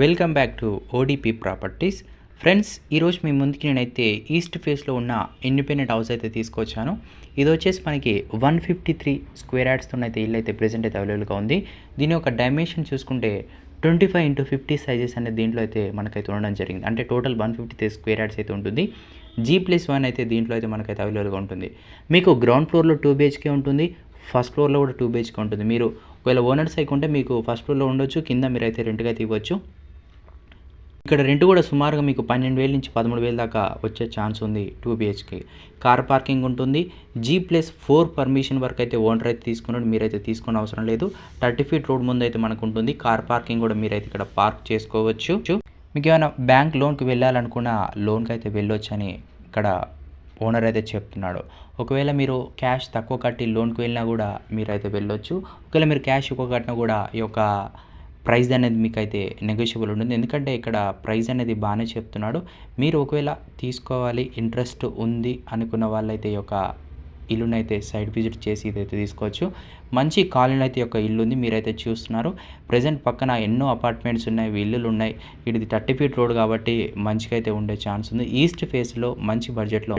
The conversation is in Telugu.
Welcome back to ODP properties. Friends ఈరోజు మీ ముందుకి నేనైతే ఈస్ట్ ఫేస్లో ఉన్న ఇండిపెండెంట్ హౌస్ అయితే తీసుకొచ్చాను. ఇది వచ్చేసి మనకి వన్ ఫిఫ్టీ త్రీ స్క్వేర్ యార్డ్స్తో అయితే ఇల్లు అయితే ప్రజెంట్ అయితే అవైలబుల్గా ఉంది. దీని యొక్క డైమెన్షన్ చూసుకుంటే twenty five into fifty sizes అనేది దీంట్లో అయితే మనకైతే ఉండడం జరిగింది. అంటే total one fifty three square yards అయితే ఉంటుంది. జీ ప్లస్ వన్ అయితే దీంట్లో అయితే మనకైతే అవైలబుల్గా ఉంటుంది. మీకు గ్రౌండ్ ఫ్లోర్లో టూ బిహెచ్కే ఉంటుంది. ఫస్ట్ ఫ్లోర్లో కూడా టూ బిహెచ్కే ఉంటుంది. మీరు ఒకవేళ ఓనర్స్ అయితే మీకు ఫస్ట్ ఫ్లోర్లో ఉండొచ్చు. కింద మీరు అయితే రెంట్గా తీయవచ్చు ఇక్కడ రెంట్ కూడా సుమారుగా మీకు పన్నెండు వేల నుంచి పదమూడు వేల దాకా వచ్చే ఛాన్స్ ఉంది టూ బిహెచ్కే. కార్ పార్కింగ్ ఉంటుంది. జీ ప్లస్ ఫోర్ పర్మిషన్ వరకు అయితే ఓనర్ అయితే తీసుకున్నాడు. మీరైతే తీసుకునే అవసరం లేదు. థర్టీ ఫీట్ రోడ్ ముందు అయితే మనకు ఉంటుంది. కార్ పార్కింగ్ కూడా మీరైతే ఇక్కడ పార్క్ చేసుకోవచ్చు. మీకు ఏమైనా బ్యాంక్ లోన్కి వెళ్ళాలనుకున్న లోన్కి అయితే వెళ్ళొచ్చని ఇక్కడ ఓనర్ అయితే చెప్తున్నాడు. ఒకవేళ మీరు క్యాష్ తక్కువ కట్టి లోన్కి వెళ్ళినా కూడా మీరైతే వెళ్ళొచ్చు. ఒకవేళ మీరు క్యాష్ ఎక్కువ కట్టినా కూడా ఈ యొక్క ప్రైజ్ అనేది మీకు అయితే నెగోషియబుల్ ఉంటుంది. ఎందుకంటే ఇక్కడ ప్రైజ్ అనేది బాగానే చెప్తున్నాడు. మీరు ఒకవేళ తీసుకోవాలి ఇంట్రెస్ట్ ఉంది అనుకున్న వాళ్ళైతే ఈ యొక్క ఇల్లునైతే సైడ్ విజిట్ చేసి ఇదైతే తీసుకోవచ్చు. మంచి కాలనీ అయితే యొక్క ఇల్లు ఉంది మీరైతే చూస్తున్నారు. ప్రజెంట్ పక్కన ఎన్నో అపార్ట్మెంట్స్ ఉన్నాయి ఇల్లులు ఉన్నాయి. ఇది థర్టీ ఫీట్ రోడ్ కాబట్టి మంచిగా అయితే ఉండే ఛాన్స్ ఉంది. ఈస్ట్ ఫేస్లో మంచి బడ్జెట్లో